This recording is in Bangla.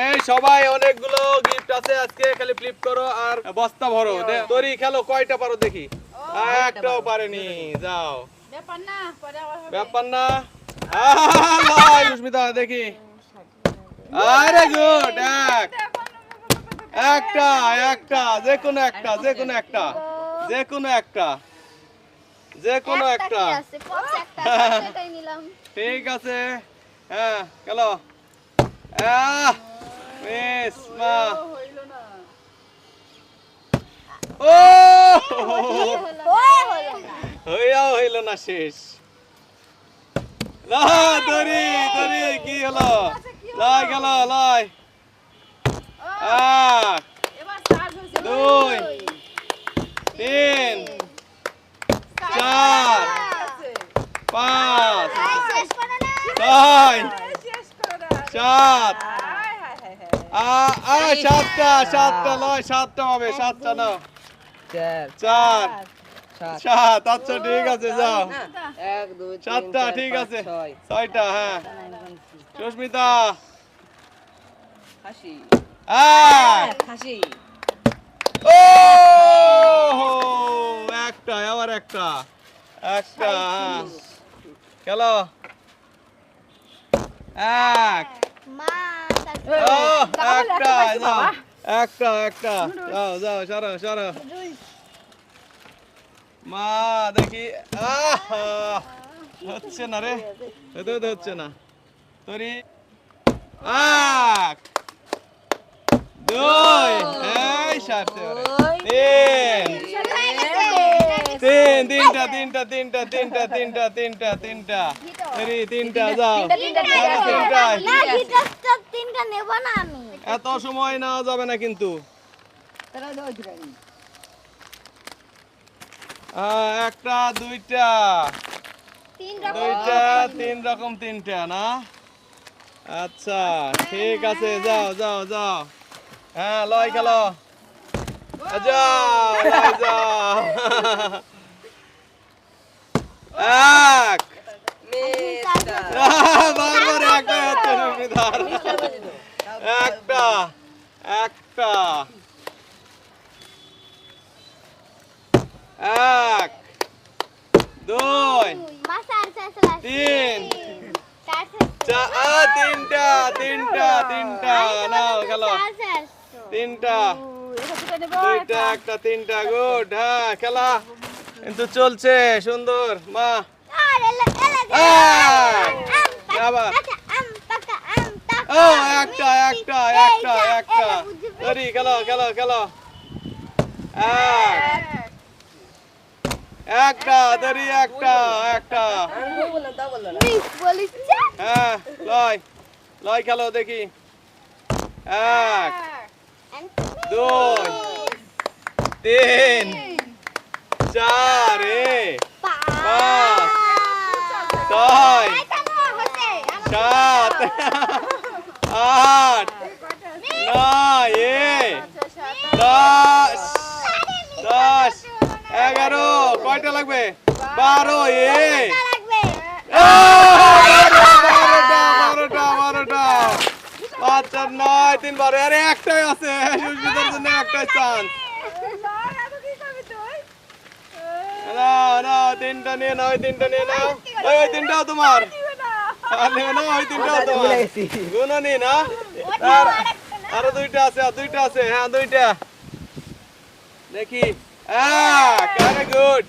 এই সবাই অনেকগুলো গিফট আছে আজকে খালি ফ্লিপ করো আর বস্তা ভরো। তরি খেলো কয়টা পারো দেখি? একটাও পারেনি যাও। ব্যাপার না পরে ব্যাপার না। সুস্মিতা দেখি আরে গুড এক একটা একটা যে কোনো একটা যে কোনো একটা যে কোনো একটা যে কোনো একটা ঠিক আছে হ্যাঁ গেল আহ মিস মা। ও, হইল না হইল শেষ। না দড়ি দড়ি কি হলো? লয় গেল লয় এক দুই তিন চার পাঁচ ছয়। সাত হায়, হায়, হায়, হায়। আ আ সাতটা সাতটা লয় সাতটা হবে সাতটা নাও। চার। চার। সাত। আচ্ছা ঠিক আছে যাও। এক দুই তিন সাতটা ঠিক আছে। ছয়টা হ্যাঁ। সুস্মিতা। হাসি এক হাসি ও একটা আবার একটা। একটা হ্যাঁ। এক। মা একটা একটা যাও একটা যাও যাও সরো সরো। মা দেখি। হচ্ছে না রে। হতে হতে হচ্ছে না। তরি। এক দুই। এই সারতে তিন। তিন তিনটা তিনটা তিনটা তিনটা তিনটা তিনটা তিনটা। তিনটা যাও। তিনটা না হিটার স্টক তিনটা নেব না আমি। এত সময় নেওয়া যাবে না কিন্তু। একটা দুইটা। দুইটা তিন রকম তিনটা না? আচ্ছা ঠিক আছে যাও যাও যাও। হ্যাঁ লয় খেলো। যাও এক। আহ, বারবার হচ্ছে সুবিধার। একটা একটা এক দুই তিন তিনটা তিনটা তিনটা নাও খেলো তিনটা দুইটা একটা তিনটা গুড হ্যাঁ খেলা কিন্তু চলছে সুন্দর মা আবার পাকা আম পাকা আম পাকা ও একটা একটা একটা একটা সরি খেলো খেলো খেলো এক একটা ধরি একটা একটা হ্যাঁ লয় লয় খেলো দেখি। এক দুই তিন চার এ। পাঁচ। ছয়। সাত। আট নয় দশ দশ এগারো কয়টা লাগবে বারো এ পাঁচ চার নয় তিন বারো আরে একটাই আছে সুস্মিতার জন্য একটাই চান্স নাও নাও তিনটা নিয়ে নাও তিনটা নিয়ে নাও ওই ওই তিনটাও তোমার আর নিয়ে নাও ওই তিনটাও তোমার গুণনি না? আর আরও দুইটা আছে আর দুইটা আছে। হ্যাঁ দুইটা। দেখি। এক গুড